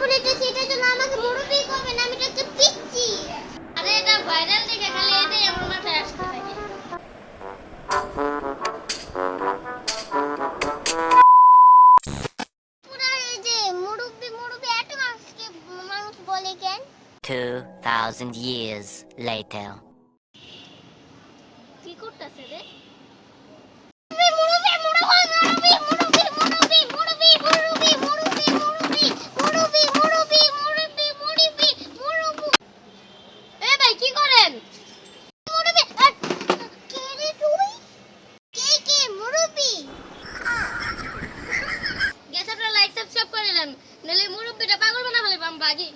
তাহলে এটা জন্য আমাকে বড় বিয়ে করবে না আমি তো একটা পিচ্ছি আরে এটা ভাইরাল দেখে খালি এটাই আমার মাথায় আসতে থাকে। Two thousand years later. আমি নাহলে মুরব্বীটা পাগল বানা ফেলে বাম বাগি